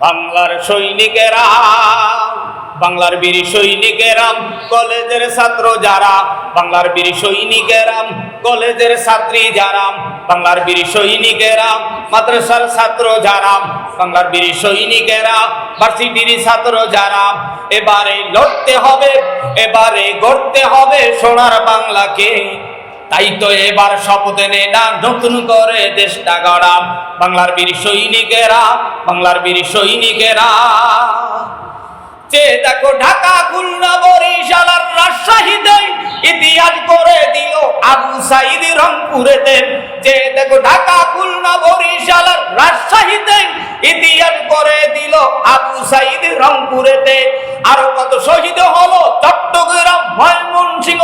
বাংলার সৈনিকেরা, বাংলার বীর সৈনিকেরাম কলেজের ছাত্র যারা, বাংলার বীর সৈনিকেরাম কলেজের ছাত্রী যারা, বাংলার বীর সৈনিকেরা, মাদ্রাসার ছাত্র যারা, বাংলার বীর সৈনিকেরা, ভার্সিটির ছাত্র যারা, এবারে লড়তে হবে, এবারে গড়তে হবে সোনার বাংলাকে। তাই তো এবার শপথ নে, নতুন করে দেশটা গড়া বাংলার বীর সৈনিকেরা, বাংলার বীর সৈনিকেরা। যে দেখো ঢাকা, খুলনা বরিশাল রাজশাহীতে ইতিহাস করে দিল আবু সাইদ রংপুরেতে। যে দেখো ঢাকা, খুলনা বরিশাল রাজশাহীতে ইতিহাস করে দিল আবু সাইদ কত শহীদ হলো চট্টগ্রাম, ময়মনসিংহ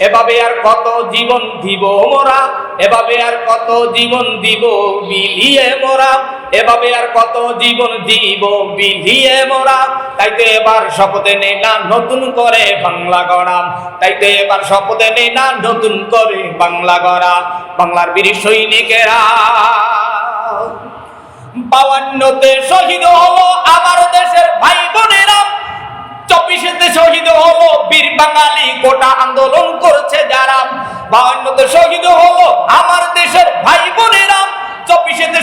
এভাবে আর কত জীবন দিব মোরা? এভাবে আর কত জীবন দিব বিলিয়ে মোরা? এভাবে আর কত জীবন দিব বিলিয়ে মোরা? তাই তো এবার শপথে নে না নতুন করে বাংলা গড়াম তাই তো এবার শপথে নে না নতুন করে বাংলা গড়া। বাংলার বীর সৈনিকেরা বাউান্নতে শহীদ হলো আমার দেশের ভাই বোনেরা। চব্বিশেতে শহীদ হলো বাঙালি গোটা আন্দোলন করছে যারা। বা অন্যতে শহীদ হলো আমার দেশের ভাই বোনেরা। চব্বিশেতে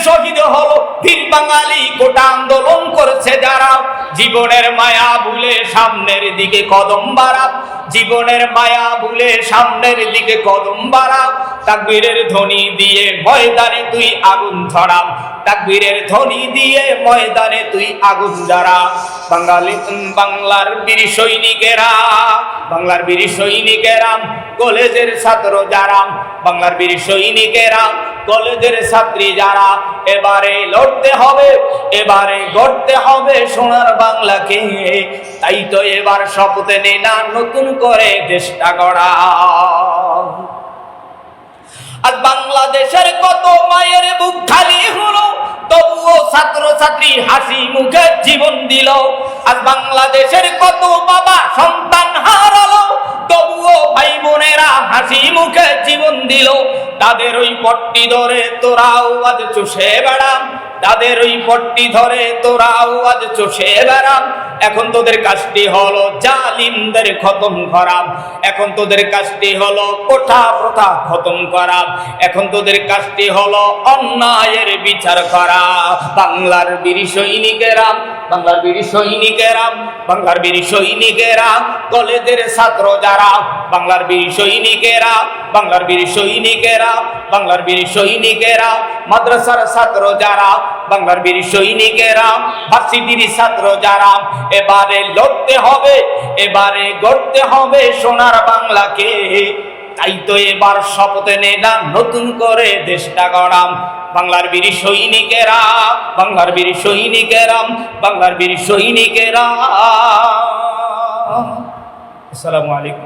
তিন বাঙালি কোটা আন্দোলন করেছে যারা। জীবনের মায়া ভুলে সামনের দিকে কদম বাড়া জীবনের মায়া ভুলে সামনের দিকে কদম বাড়া তাকবীরের ধ্বনি দিয়ে ময়দানে তুই আগুন ধরাম তাকবীরের ধ্বনি দিয়ে ময়দানে তুই আগুন জ্বারা বাঙালি বাংলার বীর সৈনিকেরা, বাংলার বীর সৈনিকেরা, কলেজের ছাত্র যারা, বাংলার বীর সৈনিকেরা, কলেজের ছাত্রী যারা, এবারে লড়তে হবে, এবারে গড়তে হবে সোনার বাংলাকে। তাই তো এবার শপথে নে না নতুন করে দেশটা গড়া আজ বাংলাদেশের কত মায়ের বুক খালি হলো, তবুও ছাত্র ছাত্রী হাসি মুখে জীবন দিল। আজ বাংলাদেশের কত বাবা সন্তান হারালো, তবুও ভাই বোনেরা হাসি মুখে জীবন দিল। তাদের ওই পট্টি ধরে তোরাও আজ চষে বেড়াম। তাদের ওই পট্টি ধরে তোরাও আজ চষে বেড়াম। এখন তোদের কাজটি হলো জালিমদের খতম করা। এখন তোদের কাজটি হলো কোঠা প্রথা খতম করা। এখন তোদের কাজটি হলো অন্যায়ের বিচার করা। বাংলার বীর সৈনিকেরা, বাংলার বীর সৈনিকেরা, বাংলার বীর সৈনিকেরা, কলেজের ছাত্র যারা, বাংলার বীর সৈনিকেরা, বাংলার বীর সৈনিকেরা, বাংলার বীর সৈনিকেরা, মাদ্রাসার ছাত্র যারা, বাংলার বীর সৈনিকেরা, ভার্সিটির ছাত্র যারা এবারে লড়তে হবে, এবারে গড়তে হবে সোনার বাংলাকে। তাই তো এবার শপথে নিলাম, নতুন করে দেশটা গড়াম। বাংলার বীর সৈনিকেরা, বাংলার বীর সৈনিকেরা, বাংলার বীর সৈনিকেরা। আসসালামু আলাইকুম